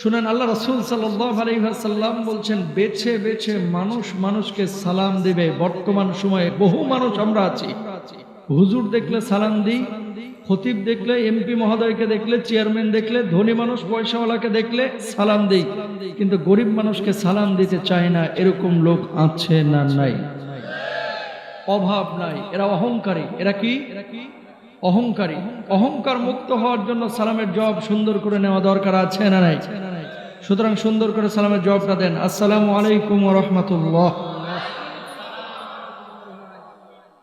শুনেন, আল্লাহ রসুল সাল্লাম বলছেন, বেছে বেছে মানুষ মানুষকে সালাম দিবে। বর্তমান সময়ে বহু মানুষ আমরা আছি। হুজুর দেখলে সালাম দিই, খতিব দেখলে, এমপি মহোদয়কে দেখলে, চেয়ারম্যান দেখলে, ধনী মানুষ, পয়সাওয়ালাকে দেখলে সালাম দিই। কিন্তু গরিব মানুষকে সালাম দিতে চায় না, এরকম লোক আছে না নাই? অভাব নাই, এরা অহংকারী। এরা কি? অহংকারী। অহংকার মুক্ত হওয়ার জন্য সালামের জবাব সুন্দর করে নেওয়া দরকার আছে না নাই? সুতরাং সুন্দর করে সালামের জবাবটা দেন। আসসালামু আলাইকুম রহমতুল্লাহ।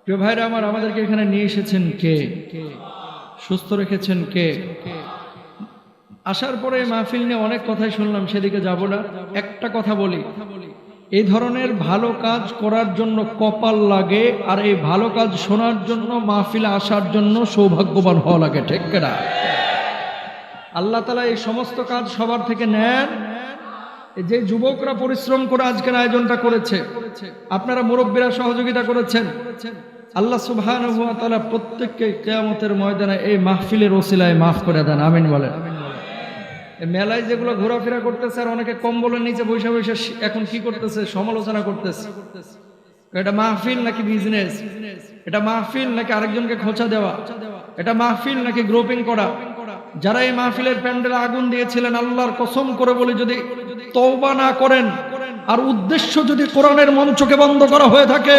প্রিয় ভাইরা আমার, আমাদেরকে এখানে নিয়ে এসেছেন কে? সুস্থ রেখেছেন কে? আসার পরে মাহফিল নিয়ে অনেক কথাই শুনলাম, সেদিকে যাব না। একটা কথা বলি। এই ধরনের ভালো কাজ করার জন্য কপাল লাগে, আর এই ভালো কাজ শোনার জন্য, মাহফিলে আসার জন্য সৌভাগ্যবান হওয়া লাগে, ঠিক না আল্লাহ তালা এই সমস্ত কাজ সবার থেকে নেন। যে যুবকরা পরিশ্রম করে আজকের আয়োজনটা করেছে, আপনারা মুরব্বীরা সহযোগিতা করেছেন। আল্লাহ সুবহান তালা প্রত্যেককে কেয়ামতের ময়দানে এই মাহফিলের ওসিলায় মাফ করে দেন, আমিন বলেন। মেলায় যেগুলো ঘোরাফেরা করতেছে আর অনেকে কম্বলের নিচে বৈশা বৈশা এখন কি করতেছে? সমালোচনা করতেছে। এটা মাহফিল নাকি বিজনেস এটা মাহফিল নাকি আরেকজনকে খোঁচা দেওয়া? এটা মাহফিল নাকি গ্রুপিং করা? যারা এই মাহফিলের প্যান্ডেলে আগুন দিয়েছিলেন, আল্লাহর কসম করে বলে, যদি তওবা না করেন, আর উদ্দেশ্য যদি কোরআনের মঞ্চকে বন্ধ করা হয়ে থাকে,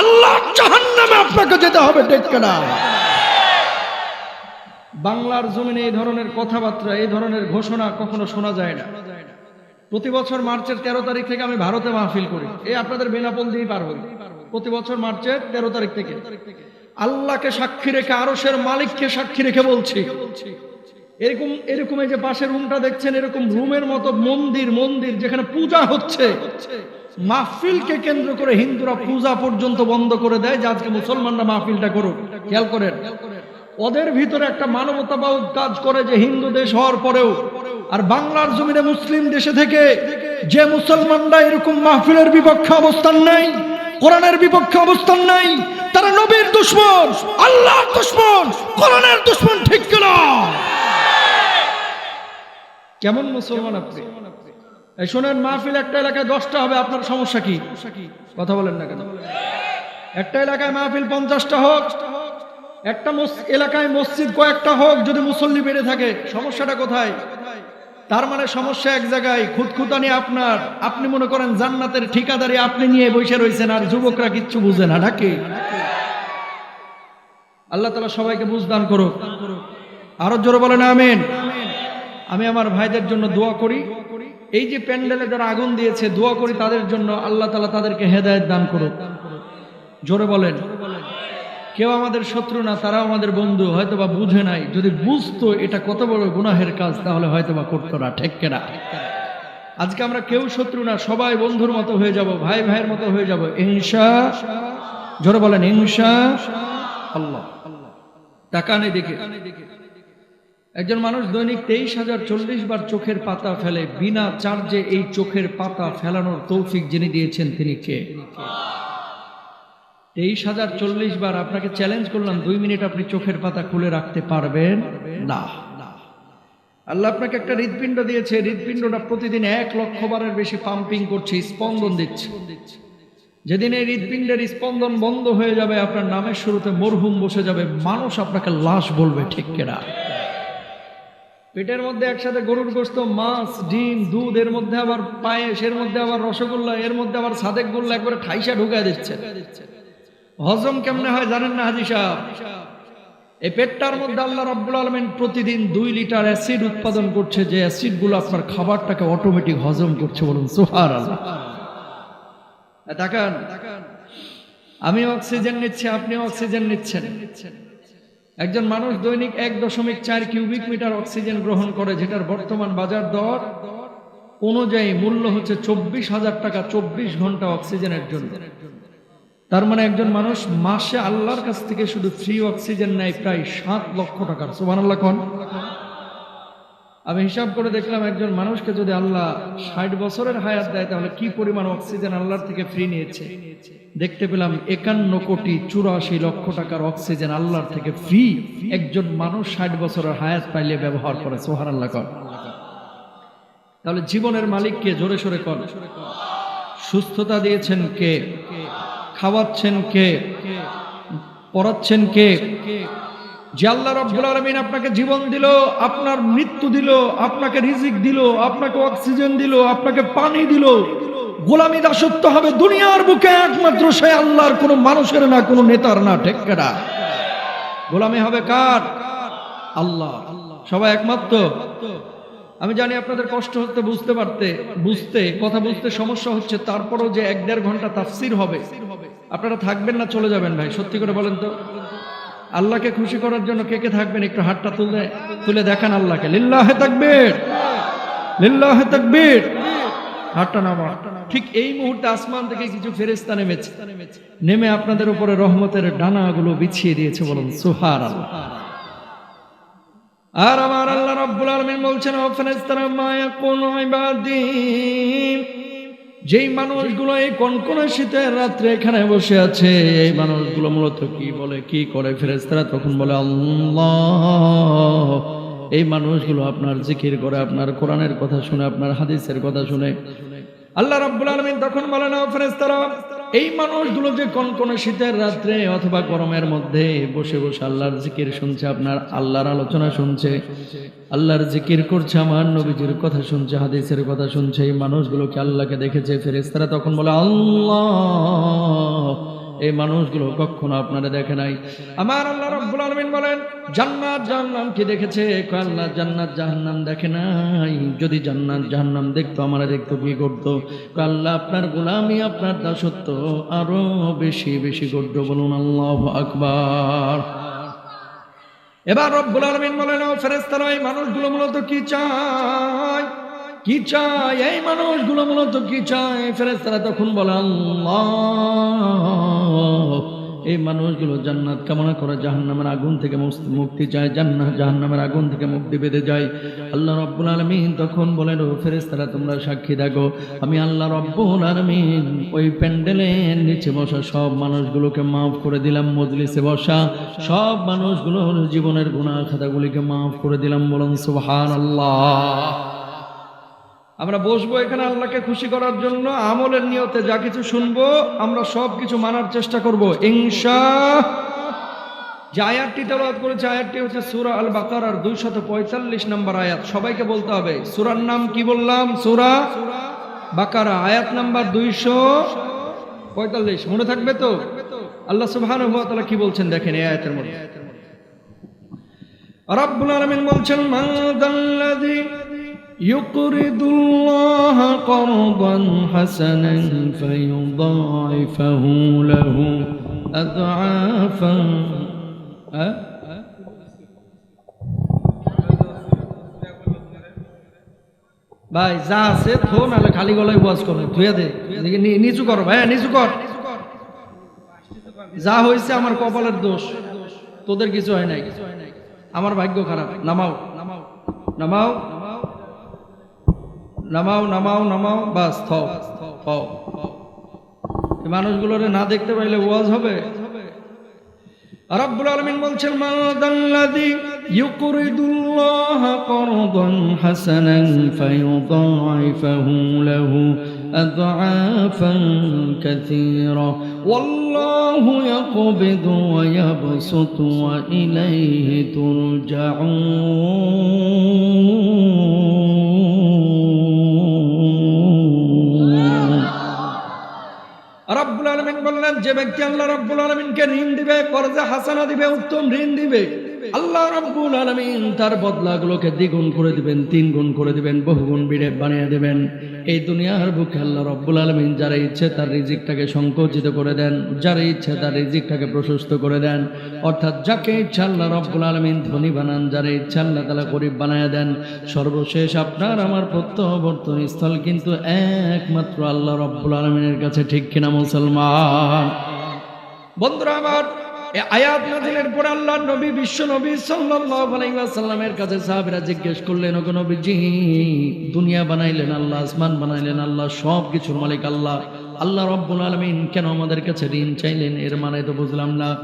আল্লাহ জাহান্নামে আপনাকে যেতে হবে ঠিক না বাংলার জমিনে এই ধরনের কথাবার্তা, এই ধরনের ঘোষণা কখনো শোনা যায় না। প্রতি বছর মার্চের তেরো তারিখ থেকে আমি ভারতে মাহফিল করি। এই আপনাদের বেনাপোল দিয়ে পার হই। প্রতি বছর মার্চের তেরো তারিখ থেকে। আল্লাহকে সাক্ষী রেখে আরসের মালিককে সাক্ষী রেখে বলছি। এরকম এরকম এই যে পাশের রুমটা দেখছেন, এরকম রুমের মতো মন্দির মন্দির যেখানে পূজা হচ্ছে। মাহফিলকে কেন্দ্র করে হিন্দুরা পূজা পর্যন্ত বন্ধ করে দেয় যে আজকে মুসলমানরা মাহফিলটা করুক। খেয়াল করেন। ওদের ভিতরে একটা মানবতাবাদ কাজ করে যে হিন্দু দেশ হওয়ার পরেও, আর বাংলার জমিনে মুসলিম দেশে থেকে যে মুসলমানরা এরকম মাহফিলের বিপক্ষে অবস্থান নেই কোরআনের বিপক্ষে অবস্থান নাই তারা নবীর দুশ্মন, আল্লাহর দুশ্মন, কোরআনের দুশ্মন ঠিক কিনা? কেমন মুসলমান আপনি? এই শোনেন, মাহফিল একটা এলাকায় দশটা হবে, আপনার সমস্যা কি? কথা বলেন না কেন? একটা এলাকায় মাহফিল পঞ্চাশটা হোক একটা এলাকায় মসজিদ কয়েকটা হোক, যদি মুসল্লি বেড়ে থাকে, সমস্যাটা কোথায়? তার মানে সমস্যা এক জায়গায় খুদখুতানি আপনার। আপনি মনে করেন জান্নাতের ঠিকাদারি আপনি নিয়ে বসে রয়েছেন আর যুবকরা কিচ্ছু বুঝে না ঢাকে আল্লাহ তালা সবাইকে বুঝদান করুক। আরও জোরে বলেন, আমিন। আমি আমার ভাইদের জন্য দোয়া করি। এই যে প্যান্ডেলে যারা আগুন দিয়েছে, দোয়া করি তাদের জন্য আল্লাহ তালা তাদেরকে হেদায়ত দান করুক। জোরে বলেন। কেউ আমাদের শত্রু না তারা আমাদের বন্ধু হয়তো বা বুঝে নাই। যদি বুঝতো এটা কত বড় গুনাহের কাজ, তাহলে হয়তো বা করতো না, ঠিক না আজকে আমরা কেউ শত্রু না, সবাই বন্ধুর মতো হয়ে যাব, ভাই ভাইয়ের মতো হয়ে যাব। ইনশা, জোরে বলেন, ইনশা আল্লাহ। টাকা নেই দেখে। একজন মানুষ দৈনিক তেইশ হাজার চল্লিশ বার চোখের পাতা ফেলে, বিনা চার্জে এই চোখের পাতা ফেলানোর তৌফিক যিনি দিয়েছেন, তিনি কে? তেইশ হাজার চল্লিশ বার আপনাকে চ্যালেঞ্জ করলাম, দুই মিনিট আপনি চোখের পাতা খুলে রাখতে পারবেন? না। আল্লাহ আপনাকে একটা হৃদপিণ্ড দিয়েছে হৃদপিণ্ডটা প্রতিদিন এক লক্ষ বারের বেশি পাম্পিং করছে, স্পন্দন দিচ্ছে। যেদিন এই হৃদপিণ্ডের স্পন্দন বন্ধ হয়ে যাবে, আপনার নামের শুরুতে মরহুম বসে যাবে, মানুষ আপনাকে লাশ বলবে, ঠিক কেনা? পেটের মধ্যে একসাথে গরুর গোস্ত, মাছ, ডিম, দুধ, এর মধ্যে আবার পায়েস, এর মধ্যে আবার রসগোল্লা, এর মধ্যে আবার সাদেক গোল্লা একবারে ঠাইসা ঢুকায় দিচ্ছে হজম কেমনে হয় জানেন না, হাজি সাহেব? এই পেটটার মধ্যে আল্লাহ রাব্বুল আলমিন প্রতিদিন দুই লিটার অ্যাসিড উৎপাদন করছে, যে অ্যাসিডগুলো আপনার খাবারটাকে অটোমেটিক হজম করছে বলুন সোহার আল্লাহ আমি অক্সিজেন নিচ্ছি, আপনি অক্সিজেন নিচ্ছেন। একজন মানুষ দৈনিক এক দশমিক চার কিউবিক মিটার অক্সিজেন গ্রহণ করে, যেটার বর্তমান বাজার দর অনুযায়ী মূল্য হচ্ছে চব্বিশ হাজার টাকা, চব্বিশ ঘণ্টা অক্সিজেনের জন্য। তার মানে একজন মানুষ মাসে আল্লাহর কাছ থেকে শুধু ফ্রি অক্সিজেন নেয় প্রায় সাত লক্ষ টাকার। সোমান আল্লাহ কন? আমি হিসাব করে দেখলাম একজন মানুষকে যদি আল্লাহ ষাট বছরের হায়াত দেয়, তাহলে কি পরিমাণ অক্সিজেন আল্লাহর থেকে ফ্রি নিয়েছে? দেখতে পেলাম একান্ন কোটি চুরাশি লক্ষ টাকার অক্সিজেন আল্লাহর থেকে ফ্রি একজন মানুষ ষাট বছরের হায়াত পাইলে ব্যবহার করে। সোহার আল্লাহ কর তাহলে জীবনের মালিককে জোরে সোরে কর সুস্থতা দিয়েছেন কে? খাওয়াচ্ছেন কে? পড়াচ্ছেন কে? যে আল্লাহ রব্বুল আলমিন আপনাকে জীবন দিল, আপনার মৃত্যু দিল, আপনাকে রিজিক দিল, আপনাকে অক্সিজেন দিল, আপনাকে পানি দিল, গোলামি দাসত্ব হবে দুনিয়ার বুকে একমাত্র সে আল্লাহর, কোনো মানুষের না, কোনো নেতার না ঠেক্কেরা গোলামি হবে কার? আল্লাহ। সবাই একমাত্র আমি জানি আপনাদের কষ্ট হতে বুঝতে পারতে, বুঝতে, কথা বুঝতে সমস্যা হচ্ছে, তারপরও যে এক দেড় ঘণ্টা তাফসির হবে আপনারা থাকবেন না, চলে যাবেন ভাই, সত্যি করে বলেন তো। আল্লাহকে খুশি করার জন্য কে কে থাকবেন? একটু হাতটা তুলে তুলে দেখান আল্লাহকে। লিল্লাহে তাকবীর লিল্লাহে তাকবীর। হাতটা নামা ঠিক এই মুহূর্তে আসমান থেকে কিছু ফেরেশতা নেমেছে। নেমে আপনাদের উপরে রহমতের ডানাগুলো বিছিয়ে দিয়েছে বলুন সুহার আল্লাহ আর আমার আল্লাহ রাব্বুল আলামিন বলছেন, ও ফেরেশতারা, মা ইয়াকুনু ইবাদি যেই মানুষগুলো এই কনকনে শীতের রাত্রে এখানে বসে আছে, এই মানুষগুলো মূলত কি বলে, কি করে? ফেরেস্তারা তখন বলে, আল্লাহ, এই মানুষগুলো আপনার জিকির করে, আপনার কোরআনের কথা শুনে, আপনার হাদিসের কথা শুনে। আল্লাহ রাব্বুল আলমিন তখন বলে না ফেরেশতারা এই মানুষগুলো যে কনকনে শীতের রাত্রে অথবা গরমের মধ্যে বসে বসে আল্লাহর জিকির শুনছে, আপনার আল্লাহর আলোচনা শুনছে, আল্লাহর জিকির করছে, আমার নবীজির কথা শুনছে, হাদিসের কথা শুনছে, এই মানুষগুলোকে আল্লাহকে দেখেছে? ফেরেস্তারা তখন বলে, আল্লাহ! এই মানুষগুলো কখনো আপনারা দেখে নাই। আমার আল্লাহ রাব্বুল আলামিন বলেন, জান্নাত জাহান্নাম কি দেখেছে? আল্লাহ জান্নাত জাহান্নাম দেখে নাই। যদি জান্নাত জাহান্নাম দেখতো, আমরা দেখতো কি করতো? আল্লাহ, আপনার গোলামি, আপনার দাসত্ব আরও বেশি বেশি করতো বলুন আল্লাহ আকবার। এবার রব্বুল আলামিন বলেন, ও ফেরেশতারা, এই মানুষগুলো মূলত কি চায়? কি চায়? এই মানুষগুলো মূলত কি চায়? ফেরেশতারা তখন বলে, আল্লাহ, এই মানুষগুলো জান্নাত কামনা করে জাহান্নামের আগুন থেকে মুক্তি চায় জান্নাত জাহান্নামের আগুন থেকে মুক্তি পেতে যায়। আল্লাহ রব্বুল আলমিন তখন বলেন, ও ফেরেশতারা, তোমরা সাক্ষী দেখো আমি আল্লাহ রব্বুল আলমিন ওই প্যান্ডেলের নিচে বসা সব মানুষগুলোকে মাফ করে দিলাম, মজলিসে বসা সব মানুষগুলোর জীবনের গুণা খাতাগুলিকে মাফ করে দিলাম। বলুন সুবহান আল্লাহ আমরা বসবো এখানে আল্লাহকে খুশি করার জন্য, আমলের নিয়তে যা কিছু শুনব, আমরা সব কিছু মানার চেষ্টা করব। ইনশা, যে আয়াতটি তেলাওয়াত করেছে, আয়াতটি হচ্ছে সুরা আল বাকার আর বাকারার 245 নম্বর আয়াত। সবাইকে বলতে হবে, সুরার নাম কি বললাম? সুরা বাকারা, আয়াত নাম্বার 245 মনে থাকবে তো? আল্লাহ ওয়া কি বলছেন দেখেন এই আয়াতের মধ্যে। রব্বুল আলামিন বলছেন, মান দাল্লাযী يقرض الله قرضا حسنا فيضاعفه له أضعافا أه؟ ভাই যা আছে থো নাহলে খালি গলায় ওয়াজ করো ধুয়ে দে এদিকে নি- নিচু করো ভাই নিচু কর যা হয়েছে আমার কপালের দোষ তোদের কিছু হয় নাই আমার ভাগ্য খারাপ নামাও নামাও নামাও নামাও নামাও নামাও, বাস, থও থও মানুষগুলোরে না দেখতে পাইলে ওয়াজ হবে। রব্বুল আলামিন বলছেন মাদাল্লাযী ইউকরিদুল্লাহ করদান হাসানান ফায়ুদাইফাহু লাহু আদআফান কাসীরা। ওয়াল্লাহু ইয়াকবিদু ওয়া ইয়াবসুতু ওয়া আলমিন বললেন, যে ব্যক্তি আল্লাহ রব্বুল আলমিনকে ঋণ দিবে, কর্জে হাসানা দিবে, উত্তম ঋণ দিবে আল্লাহ রব্বুল আলমিন তার বদলাগুলোকে দ্বিগুণ করে দিবেন তিন গুণ করে দিবেন, বহুগুণ বিড়ে বানিয়ে দিবেন। এই দুনিয়ার বুকে আল্লাহ রব্বুল আলমিন যারা ইচ্ছে তার রিজিকটাকে সংকুচিত করে দেন, যারা ইচ্ছে তার রিজিকটাকে প্রশস্ত করে দেন, অর্থাৎ যাকে ইচ্ছা আল্লাহ রব্বুল আলমিন ধনী বানান, যারা ইচ্ছা আল্লাহ তালা গরিব বানায় দেন, সর্বশেষ আপনার আমার প্রত্যাবর্তন স্থল কিন্তু একমাত্র আল্লাহ রব্বুল আলমিনের কাছে, ঠিক কিনা মুসলমান? বন্ধুরা আমার আয়াত নাজিলের পরে আল্লাহ নবী বিশ্ব নবী ওয়াসাল্লামের কাছে সাহাবীরা জিজ্ঞেস করলেন, ওগো নবীজি, দুনিয়া বানাইলেন আল্লাহ, আসমান বানাইলেন আল্লাহ সব কিছুর মালিক আল্লাহ। আল্লাহ রব্বুল আলমিন কেন আমাদের কাছে ঋণ চাইলেন? এর মানে তো বুঝলাম না।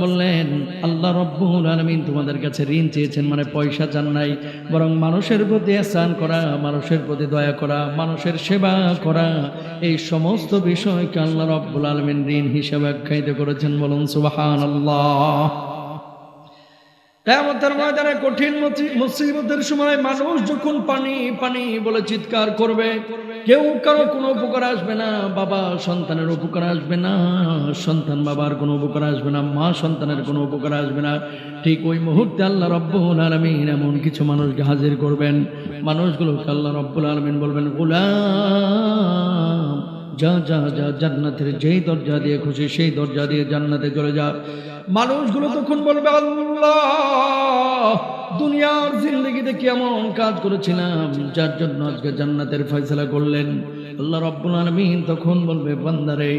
বললেন, আল্লাহ রব্বুল আলামিন তোমাদের কাছে ঋণ চেয়েছেন মানে পয়সা চান নাই। বরং মানুষের প্রতি করা, মানুষের প্রতি দয়া করা, মানুষের সেবা করা, এই সমস্ত বিষয়কে আল্লাহ রব্বুল আলামিন ঋণ হিসেবে আখ্যায়িত করেছেন বলুন সুবহানাল্লাহ। কেয়ামতের ময়দানে কঠিন মুসি- মুসিবতের সময় মানুষ যখন পানি পানি বলে চিৎকার করবে, কেউ কারও কোনো উপকার আসবে না, বাবা সন্তানের উপকার আসবে না, সন্তান বাবার কোনো উপকার আসবে না, মা সন্তানের কোনো উপকার আসবে না। ঠিক ওই মুহূর্তে আল্লাহ রব্বুল আলমিন এমন কিছু মানুষকে হাজির করবেন। মানুষগুলোকে আল্লাহ রব্বুল আলমিন বলবেন, গোলাম যা যা যা, জান্নাতের যেই দরজা দিয়ে খুশি, সেই দরজা দিয়ে জান্নাতে চলে যা। মানুষগুলো তখন বলবে, আল্লাহ, দুনিয়ার জিন্দগিতে কেমন কাজ করেছিলাম, যার জন্য আজকে জান্নাতের ফয়সলা করলেন। আল্লাহ রব্বুল আলমিন তখন বলবে, বান্দারে,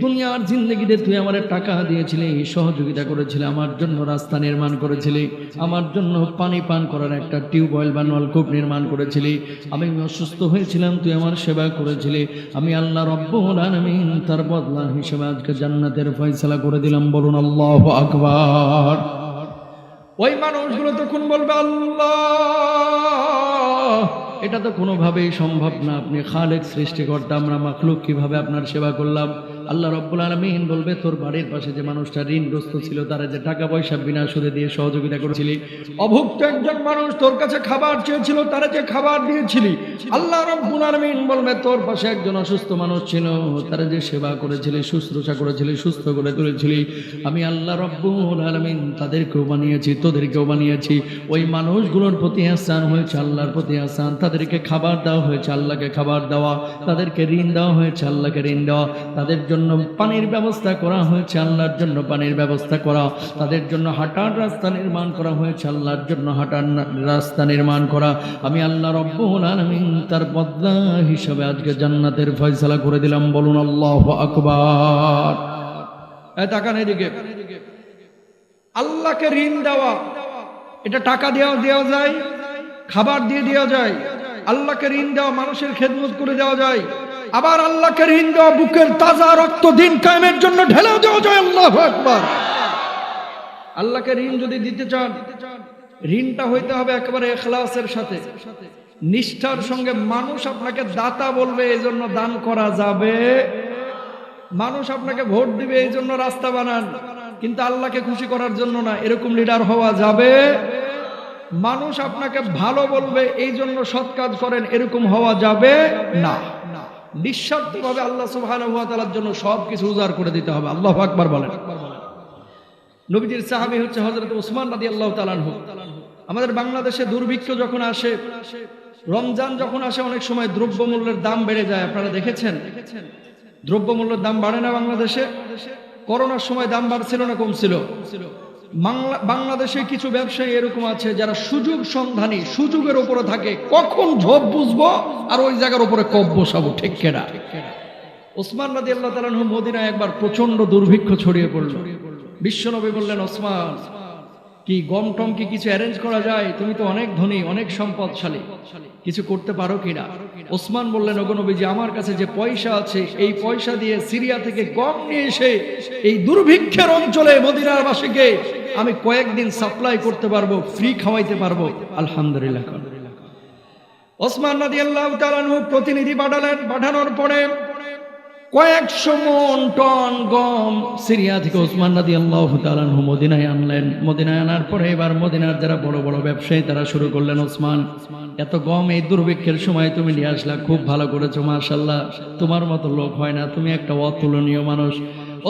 দুনিয়ার জিন্দগিতে তুই আমার টাকা দিয়েছিলি, সহযোগিতা করেছিলি, আমার জন্য রাস্তা নির্মাণ করেছিলি, আমার জন্য পানি পান করার একটা টিউবওয়েল বা নলকূপ নির্মাণ করেছিলি, আমি অসুস্থ হয়েছিলাম, তুই আমার সেবা করেছিলি, আমি আল্লাহ রব্বুল আলমিন তার বদলা হিসেবে আজকে জান্নাতের ফয়সালা করে দিলাম। বলুন, আল্লাহ আকবার। ওই মানুষগুলো তখন বলবে, আল্লাহ এটা তো কোনোভাবেই সম্ভব না। আপনি খালেক সৃষ্টিকর্তা আমরা মাখলুক কীভাবে আপনার সেবা করলাম? আল্লাহ রব্বুল আলমিন বলবে, তোর বাড়ির পাশে যে মানুষটা ঋণগ্রস্ত ছিল, তারা যে টাকা পয়সা বিনা সুদে দিয়ে সহযোগিতা করেছিলি, অভুক্ত একজন মানুষ তোর কাছে খাবার চেয়েছিল, তারা যে খাবার দিয়েছিলি। আল্লাহ রব্বুল আলমিন বলবে, তোর পাশে একজন অসুস্থ মানুষ ছিল, তারা যে সেবা করেছিলি, শুশ্রূষা করেছিলি, সুস্থ করে তুলেছিলি। আমি আল্লাহ রব্বুল আলমিন তাদেরকেও বানিয়েছি, তোদেরকেও বানিয়েছি। ওই মানুষগুলোর প্রতি আসান হয়েছে আল্লাহর প্রতি আসান তাদেরকে খাবার দেওয়া হয়েছে আল্লাহকে খাবার দেওয়া। তাদেরকে ঋণ দেওয়া হয়েছে আল্লাহকে ঋণ দেওয়া। তাদের জন্য পানির ব্যবস্থা করা হয়েছে, আল্লাহর জন্য পানির ব্যবস্থা করা। তাদের জন্য হাঁটার রাস্তা নির্মাণ করা হয়েছে, আল্লাহর জন্য হাঁটার রাস্তা নির্মাণ করা। আমি আল্লাহ রব্বুল আলমিন তার বদলা হিসাবে আজকে জান্নাতের ফয়সালা করে দিলাম। বলুন, আল্লাহ আকবার। এদিকে। আল্লাহকে ঋণ দেওয়া, এটা টাকা দেওয়া দেওয়া যায়, খাবার দিয়ে দেওয়া যায়। আল্লাহকে ঋণ দেওয়া, মানুষের খেদমত করে দেওয়া যায়। আবার আল্লাহকে ঋণ দেওয়া, বুকের তাজা রক্ত দিন কায়েমের জন্য ঢেলেও দেওয়া যায়, আল্লাহ একবার আল্লাহকে ঋণ যদি দিতে চান, ঋণটা হইতে হবে একেবারে এখলাসের সাথে। নিষ্ঠার সঙ্গে মানুষ আপনাকে দাতা বলবে এই জন্য দান করা যাবে। মানুষ আপনাকে ভোট দিবে এই জন্য রাস্তা বানান। কিন্তু আল্লাহকে খুশি করার জন্য না, এরকম লিডার হওয়া যাবে। মানুষ আপনাকে ভালো বলবে এই জন্য সৎ কাজ করেন, এরকম হওয়া যাবে না। নিঃস্বার্থভাবে আল্লাহ তাআলার জন্য সব কিছু উজাড় করে দিতে হবে। আল্লাহ আকবার বলেন। নবীজির সাহাবী হচ্ছে হযরত ওসমান রাদিয়াল্লাহু তাআলা আনহু। আমাদের বাংলাদেশে দুর্ভিক্ষ যখন আসে, রমজান যখন আসে, অনেক সময় দ্রব্যমূল্যের দাম বেড়ে যায়। আপনারা দেখেছেন? দ্রব্যমূল্যের দাম বাড়ে না বাংলাদেশে। করোনার সময় দাম বাড়ছিল না, কমছিল। বাংলাদেশে কিছু ব্যবসায়ী এরকম আছে যারা সুযোগ সন্ধানী, সুযোগের উপরে থাকে। কখন ঝোপ বুঝব? আর ওই জায়গার উপরে কব বসাবো, ঠিক কেনা? ওসমান রাজি আল্লাহ তালাহ মদিনায় একবার প্রচণ্ড দুর্ভিক্ষ ছড়িয়ে পড়ল। বিশ্বনবী বললেন, ওসমান, কি গম টম কি কিছু অ্যারেঞ্জ করা যায়? তুমি তো অনেক ধনী, অনেক সম্পদশালী। কিছু করতে পারো কিনা ওসমান বললেন ওগনবীজি আমার কাছে যে পয়সা আছে, এই পয়সা দিয়ে সিরিয়া থেকে গম নিয়ে এসে এই দুর্ভিক্ষের অঞ্চলে মদিনার বাসীকে আমি কয়েকদিন সাপ্লাই করতে পারব ফ্রি খাওয়াইতে পারব। আলহামদুলিল্লাহ। ওসমান নদী আল্লাহ প্রতিনিধি পাঠালেন পাঠানোর পরে কয়েকশো মন টন গম সিরিয়া থেকে ওসমান নদী আল্লাহ তালানহু মদিনায় আনলেন। মদিনায় আনার পরে এবার মদিনার যারা বড় বড় ব্যবসায়ী, তারা শুরু করলেন, ওসমান, এত গম এই দুর্ভিক্ষের সময় তুমি নিয়ে আসলা, খুব ভালো করেছ মাশাল্লাহ তোমার মতো লোক হয় না, তুমি একটা অতুলনীয় মানুষ।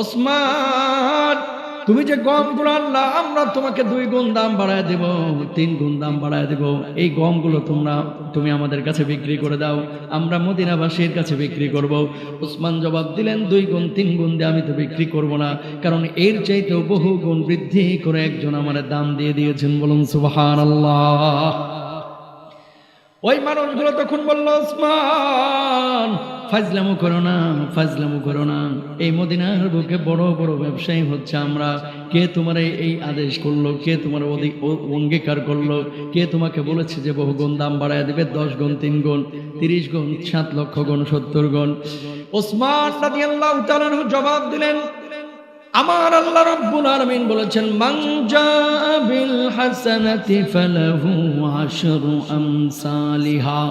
ওসমান তুমি যে গম আনলা আমরা তোমাকে দুই গুণ দাম বাড়ায় দেব, তিন গুণ দাম বাড়ায় দেব। এই গমগুলো তোমরা, তুমি আমাদের কাছে বিক্রি করে দাও, আমরা মদিনাবাসীর কাছে বিক্রি করব। ওসমান জবাব দিলেন, দুই গুণ, তিন গুণ দিয়ে আমি তো বিক্রি করব না, কারণ এর চাইতেও বহু গুণ বৃদ্ধি করে একজন আমার দাম দিয়ে দিয়েছেন বলুন সুবাহান আল্লাহ ওই মানুষগুলো তখন বলল, ওসমান, ফাজলামু করো না, ফাজলামু করো না। এই মদিনার বুকে বড় বড় ব্যবসায়ী হচ্ছে আমরা। কে তোমার এই- আদেশ করল? কে তোমার অধি- ও- অঙ্গীকার করল? কে তোমাকে বলেছে যে বহু গুণ দাম বাড়ায় দিবে? দশ গুণ, তিন গুণ, তিরিশ গুণ, সাত লক্ষ গুণ, সত্তর গুণ? ওসমান জবাব দিলেন আমার আল্লাহ রাব্বুল আলামিন বলেছেন জাআ বিল হাসানাতি ফালাহু আশরু আমসালিহা।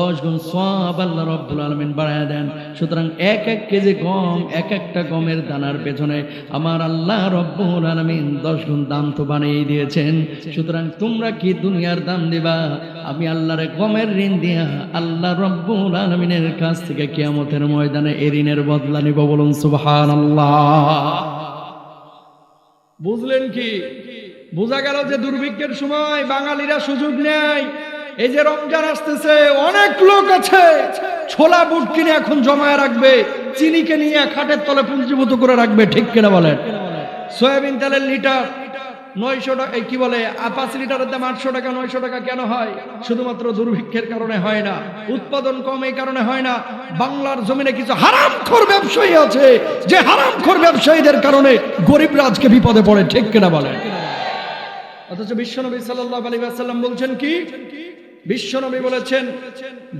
দশ গুণ সওয়াব আল্লাহ রাব্বুল আলামিন বাড়ায় দেন। সুতরাং এক এক কেজি গম, এক একটা গমের দানার পেছনে আমার আল্লাহ রব্বুল আলামিন দশ গুণ দাম তো বানিয়ে দিয়েছেন। সুতরাং তোমরা কি দুনিয়ার দাম দিবা? আমি আল্লাহর গমের ঋণ দিয়া আল্লাহ রব্বুল আলমিনের কাছ থেকে কিয়ামতের ময়দানে এ ঋণের বদলা নিব বলুন, সুবহানাল্লাহ। বুঝলেন কি? বোঝা গেল যে দুর্ভিক্ষের সময় বাঙালিরা সুযোগ নেয়। এই যে রমজান আসতেছে, অনেক লোক আছে। ছোলা বুট কিনে এখন জমায় রাখবে, চিনিকে নিয়ে খাটের তলে পুঞ্জীভূত করে রাখবে, ঠিক কিনা বলেন? সয়াবিন তেলের লিটার নয়শো টাকা কি বলে পাঁচ লিটারের দাম আটশো টাকা, নয়শো টাকা কেন হয়? শুধুমাত্র দুর্ভিক্ষের কারণে হয় না, উৎপাদন কম এই কারণে হয় না, বাংলার জমিনে কিছু হারামখোর ব্যবসায়ী আছে, যে হারামখোর ব্যবসায়ীদের কারণে গরিব রাজকে বিপদে পড়ে, ঠিক কিনা বলে অথচ বিশ্বনবী সাল্লাহ আলী আসাল্লাম বলছেন কি? বিশ্বনবী বলেছেন,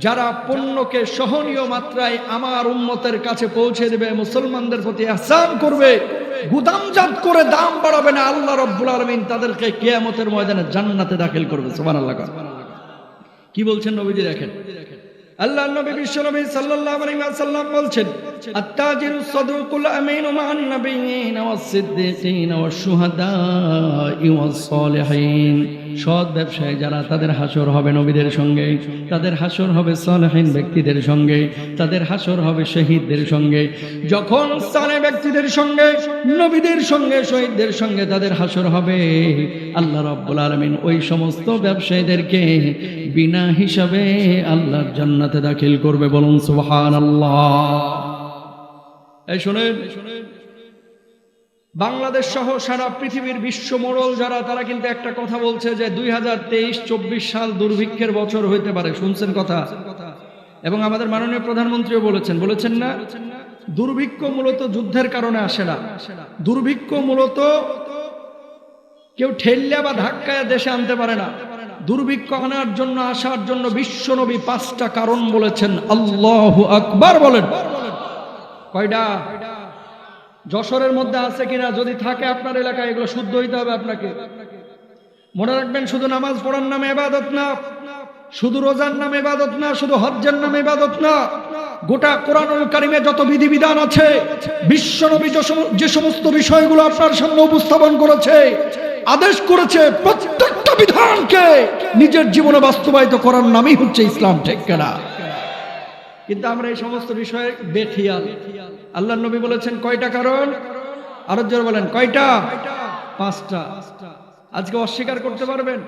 যারা পণ্যকে সহনীয় মাত্রায় আমার উম্মতের কাছে পৌঁছে দেবে, মুসলমানদের প্রতি আহসান করবে, গুদামজাত করে দাম বাড়াবে না, আল্লাহ রব্বুল আলামিন তাদেরকে কেয়ামতের ময়দানে জান্নাতে দাখিল করবে। সুবহানাল্লাহ কি বলছেন নবীজি দেখেন? আল্লাহ নবী বিশ্ব নবী সাল্লাল্লাহু আলাইহি ওয়াসাল্লাম বলছেন, আত্তাজিরু সাদুকুল আমিনু মান নাবিয়িন ওয়াস সিদ্দিকিন ওয়াস শুহাদাই ওয়াস সালিহিন। সৎ ব্যবসায়ী যারা, তাদের হাসর হবে নবীদের সঙ্গে, তাদের হাসর হবে সালেহীন ব্যক্তিদের সঙ্গে, তাদের হাসর হবে শহীদদের সঙ্গে। যখন সালে ব্যক্তিদের সঙ্গে, নবীদের সঙ্গে, শহীদদের সঙ্গে তাদের হাসর হবে, আল্লাহ রাব্বুল আলামিন ওই সমস্ত ব্যবসায়ীদেরকে বিনা হিসাবে আল্লাহর জান্নাতে দাখিল করবে বলুন সুবহানাল্লাহ। এই শুনেন বাংলাদেশ সহ সারা পৃথিবীর বিশ্ব মোড়ল যারা, তারা কিন্তু একটা কথা বলছে যে দুই হাজার তেইশ চব্বিশ সাল দুর্ভিক্ষের বছর হইতে পারে। শুনছেন কথা? এবং আমাদের মাননীয় প্রধানমন্ত্রীও বলেছেন। বলেছেন না? দুর্ভিক্ষ মূলত যুদ্ধের কারণে আসে না। দুর্ভিক্ষ মূলত কেউ ঠেললে বা ধাক্কায় দেশে আনতে পারে না। দুর্ভিক্ষ আনার জন্য, আসার জন্য বিশ্বনবী পাঁচটা কারণ বলেছেন। আল্লাহ আকবার বলেন। কয়টা? যশোরের মধ্যে আছে কিনা, যদি থাকে আপনার এলাকায়, এগুলো শুদ্ধ হইতে হবে আপনাকে। মনে রাখবেন, শুধু নামাজ পড়ার নামে এবাদত না, শুধু রোজার নামে এবাদত না, শুধু হজ্জের নামে এবাদত না। গোটা কোরআনুল কারিমে যত বিধিবিধান আছে বিশ্বনবী যে সমস্ত বিষয়গুলো আপনার সামনে উপস্থাপন করেছে, আদেশ করেছে, প্রত্যেকটা বিধানকে নিজের জীবনে বাস্তবায়িত করার নামই হচ্ছে ইসলাম, ঠিক কেনা? কিন্তু আমরা এই সমস্ত বিষয়ে বেঠিয়াল। আল্লাহ নবী বলেছেন, কয়টা কারণ? আরও জোর বলেন, কয়টা? পাঁচটা। আজকে অস্বীকার করতে পারবেন?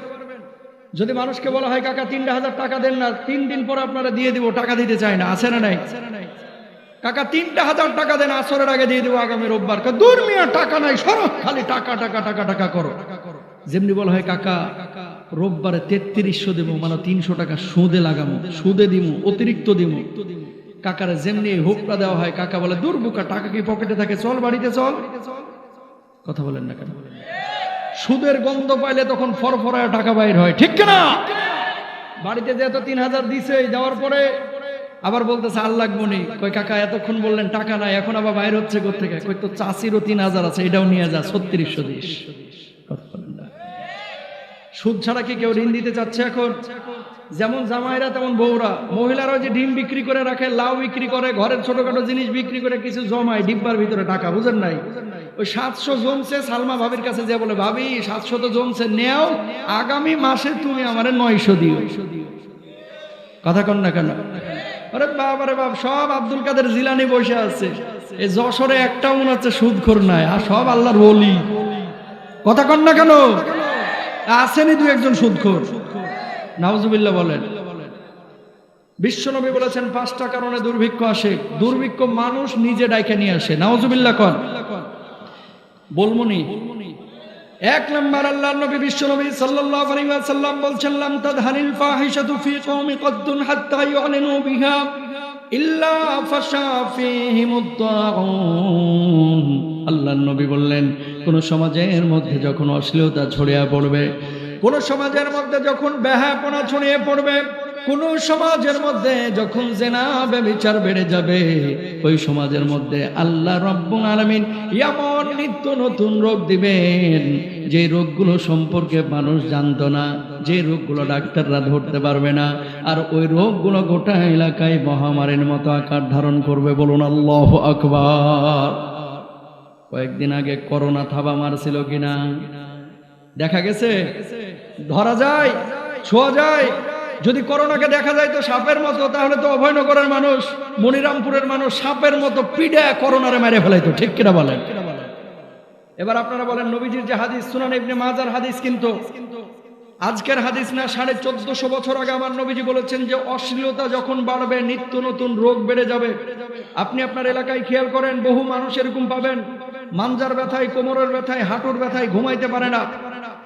যদি মানুষকে বলা হয়, কাকা, তিনটা হাজার টাকা দেন না, তিন দিন পর আপনারা দিয়ে দিব, টাকা দিতে চায় না। আছে না নাই? কাকা, তিনটা হাজার টাকা দেন, আসরের আগে দিয়ে দেবো আগামী রোববার। দূর মিয়া টাকা নাই সরো খালি টাকা টাকা টাকা টাকা করো। যেমনি বলা হয়, কাকা রোববারে তেত্রিশশো দেবো মানে তিনশো টাকা সুদে লাগামো, সুদে দিমু, অতিরিক্ত দিমু। কাকারে যেমনি হুকটা দেওয়া হয়, কাকা বলে, দূর বুকা, টাকা কি পকেটে থাকে? চল বাড়িতে, চল। কথা বলেন না কেন? সুদের গন্ধ পাইলে তখন ফরফরায় টাকা বাইর হয়, ঠিক না বাড়িতে যে এত তিন হাজার দিছে দেওয়ার পরে আবার বলতেছে, আর লাগবো নি। কই কাকা, এতক্ষণ বললেন টাকা নাই, এখন আবার বাইর হচ্ছে থেকে কই তো চাষিরও তিন হাজার আছে, এটাও নিয়ে যা, ছত্রিশশো দিস। সুদ ছাড়া কি কেউ ঋণ দিতে চাচ্ছে এখন? যেমন জামাইরা, তেমন বউরা। মহিলারা যে ডিম বিক্রি করে রাখে, লাউ বিক্রি করে, ঘরের ছোটখাটো জিনিস বিক্রি করে কিছু জমায় ডিব্বার ভিতরে টাকা, বুঝেন নাই? ওই সাতশো জমছে, সালমা ভাবির কাছে যে বলে, ভাবি, সাতশো তো জমছে, নেও, আগামী মাসে তুমি আমারে নয়শো দিও। কথা কন না কেন? আরে বাবারে বাপ, সব আব্দুল কাদের জিলানি বসে আছে। এই যশোরে একটা মনে হচ্ছে সুদখোর নাই, আর সব আল্লাহর বলি কথা কন না কেন? আসেনি দু একজন সুদখোর। নাউজুবিল্লাহ বলেন। বিশ্বনবী বলেছেন, পাঁচটা কারণে দুর্ভিক্ষ আসে। দুর্ভিক্ষ মানুষ নিজে ডাইকে নিয়ে আসে। নাউজুবিল্লাহ কন। বলমনি। এক নম্বর আল্লাহ নবী বিশ্ব নবী সাল্লাল্লাহু আলাইহি ওয়াসাল্লাম বলছেন, লাম তাদহানিল ফাহিশাতু ফি কওমি কদ্দুন হাত্তা ইউলিনু বিহা ইল্লা ফাশা ফীহিমুদ তাউন আল্লাহর নবী বললেন, কোন সমাজের মধ্যে যখন অশ্লীলতা ছড়িয়ে পড়বে, কোন সমাজের মধ্যে যখন ব্যাহাপনা ছড়িয়ে পড়বে, কোন সমাজের মধ্যে যখন জেনা ব্যবিচার বেড়ে যাবে, ওই সমাজের মধ্যে আল্লাহ রব্বুল আলামিন এমন নিত্য নতুন রোগ দিবেন, যে রোগগুলো সম্পর্কে মানুষ জানতো না, যে রোগগুলো ডাক্তাররা ধরতে পারবে না, আর ওই রোগগুলো গোটা এলাকায় মহামারীর মতো আকার ধারণ করবে বলুন আল্লাহ আকবার। কয়েকদিন আগে করোনা থাবা মারছিল কিনা? দেখা গেছে, ধরা যায়, ছোঁয়া যায়। যদি করোনাকে দেখা যায় তো সাপের মতো, তাহলে তো অভয়নগরের মানুষ, মনিরামপুরের মানুষ সাপের মতো পিডে করোনারে মেরে ফেলাইতো, ঠিক কিনা বলেন? এবার আপনারা বলেন, নবীজির যে হাদিস, সুনান ইবনে মাজার হাদিস কিন্তু। আজকের হাদিস না, সাড়ে চোদ্দশো বছর আগে আমার নবীজি বলেছেন যে, অশ্লীলতা যখন বাড়বে, নিত্য নতুন রোগ বেড়ে যাবে। আপনি আপনার এলাকায় খেয়াল করেন, বহু মানুষ এরকম পাবেন। মাঞ্জার ব্যথায়, কোমরের ব্যথায়, হাঁটুর ব্যথায় ঘুমাইতে পারে না।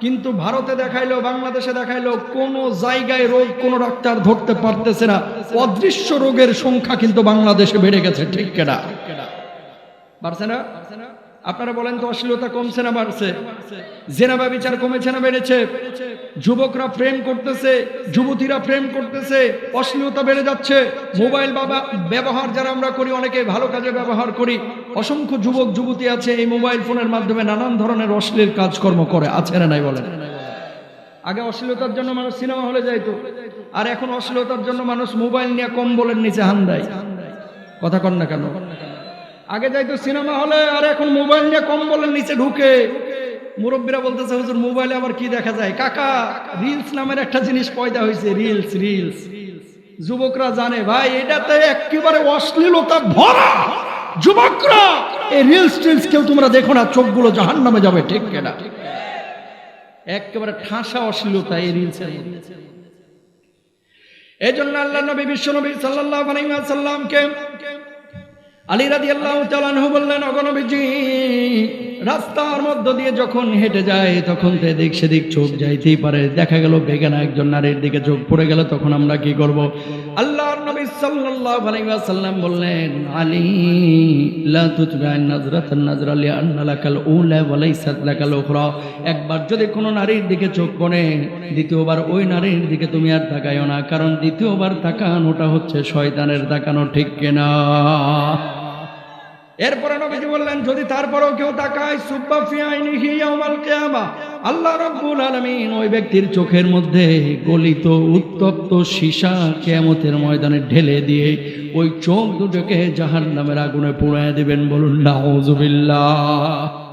কিন্তু ভারতে দেখাইলো, বাংলাদেশে দেখাইলো, কোন জায়গায় রোগ, কোন ডাক্তার ধরতে পারতেছে না। অদৃশ্য রোগের সংখ্যা কিন্তু বাংলাদেশে বেড়ে গেছে, ঠিক কেনা? পারছে না? আপনারা বলেন তো, অশ্লীলতা কমছে না বাড়ছে? জেনাবা বিচার কমেছে না বেড়েছে? যুবকরা প্রেম করতেছে, যুবতীরা প্রেম করতেছে, অশ্লীলতা বেড়ে যাচ্ছে। মোবাইল বাবা ব্যবহার যারা আমরা করি, অনেকে ভালো কাজে ব্যবহার করি। অসংখ্য যুবক, যুবতী আছে, এই মোবাইল ফোনের মাধ্যমে নানান ধরনের অশ্লীল কাজকর্ম করে। আছে না নাই বলেন? আগে অশ্লীলতার জন্য মানুষ সিনেমা হলে যাইতো। আর এখন অশ্লীলতার জন্য মানুষ মোবাইল নিয়ে কম্বলের নিচে হান দেয়। কথা কন না কেন? আগে যাইতো সিনেমা হলে, আর এখন মোবাইল নিয়ে কম্বলের নিচে ঢুকে। মুরব্বীরা বলতেছে, হুজুর, মোবাইলে আবার কি দেখা যায়? কাকা রিলস নামের একটা জিনিস পয়দা হয়েছে রিলস রিলস যুবকরা জানে, ভাই, এটাতে একেবারে অশ্লীলতা ভরা। যুবকরা, এই রিলস টিলস কেউ তোমরা দেখো না, চোখগুলো জাহান নামে যাবে, ঠিক কেনা একেবারে ঠাসা অশ্লীলতা এই রিলসের এই জন্য আল্লাহ নবী, বিশ্ব নবী সাল্লাল্লাহু আলাইহি ওয়াসাল্লামকে আলী রাদিয়াল্লাহু তাআলা আনহু বললেন অগনবীজি রাস্তার মধ্য দিয়ে যখন হেঁটে যায়, তখন তো এদিক সেদিক চোখ যাইতেই পারে। দেখা গেল বেগানা একজন নারীর দিকে চোখ পড়ে গেল, তখন আমরা কি করব? আল্লাহর নবী সাল্লাল্লাহু আলাইহি ওয়াসাল্লাম বললেন, আলী, লা তুতবিআন নাজরাতান নাজরা লিআন্না লাকাল উলা ওয়া লাইসাত লাকাল উখরা। একবার যদি কোনো নারীর দিকে চোখ পড়ে, দ্বিতীয়বার ওই নারীর দিকে তুমি আর তাকাইও না, কারণ দ্বিতীয়বার তাকানোটা হচ্ছে শয়তানের তাকানো, ঠিক কিনা? এরপরে নবীজি বললেন, যদি তারপরেও কেউ তাকায়, সুব্বা আল্লাহ রাব্বুল আলামিন ওই ব্যক্তির চোখের মধ্যে গলিত উত্তপ্ত সীসা কিয়ামতের ময়দানে ঢেলে দিয়ে ওই চোখ দুটোকে জাহান্নামের আগুনে পুড়ায় দিবেন বলুন, নাউজুবিল্লাহ।